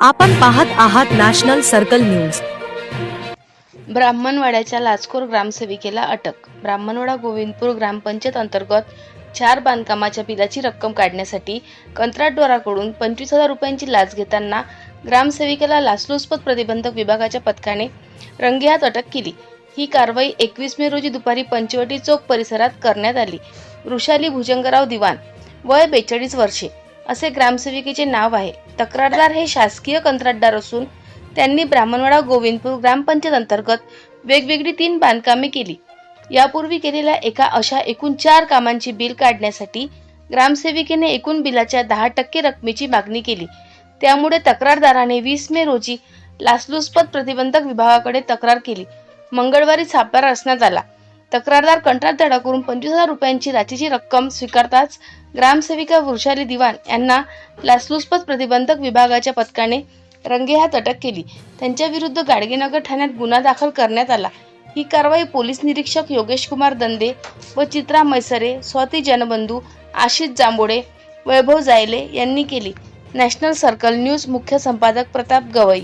आपण पाहत आहात नॅशनल सर्कल न्यूज. ब्राह्मणवाड्याच्या लाचखोर ग्रामसेविकेला अटक. ब्राह्मणवाडा गोविंदपूर ग्रामपंचायत अंतर्गत चार बांधकामाच्या बिलाची रक्कम काढण्यासाठी कंत्राटदाराकडून पंचवीस हजार रुपयांची लाच घेताना ग्रामसेविकेला लाचलुचपत प्रतिबंधक विभागाच्या पथकाने रंगेहात अटक केली. ही कारवाई एकवीस मे रोजी दुपारी पंचवटी चौक परिसरात करण्यात आली. वृषाली भुजंगराव दिवाण वय बेचाळीस वर्षे. असे ग्रामसेविकेचे नाव आहे. तक्रारदार हे शासकीय कंत्राटदार असून त्यांनी ब्राह्मणवाडा गोविंदपूर ग्रामपंचायत अंतर्गत वेगवेगळी तीन बांधकामे केली. यापूर्वी केलेल्या एका अशा एकूण चार कामांची बिल काढण्यासाठी ग्रामसेविकेने एकूण बिलाच्या दहा टक्के रकमेची मागणी केली. त्यामुळे तक्रारदाराने वीस मे रोजी लाचलुचपत प्रतिबंधक विभागाकडे तक्रार केली. मंगळवारी सापळा रचण्यात आला. तक्रारदार कंत्राटदाराकडून पंचवीस हजार रुपयांची राखीची रक्कम स्वीकारताच ग्रामसेविका वृषाली दिवाण यांना लाचलुचपत प्रतिबंधक विभागाच्या पथकाने रंगेहात अटक केली. त्यांच्याविरुद्ध गाडगेनगर ठाण्यात गुन्हा दाखल करण्यात आला. ही कारवाई पोलीस निरीक्षक योगेश कुमार दंदे व चित्रा मैसरे स्वाती जनबंधू आशिष जांभोडे वैभव जायले यांनी केली. नॅशनल सर्कल न्यूज मुख्य संपादक प्रताप गवई.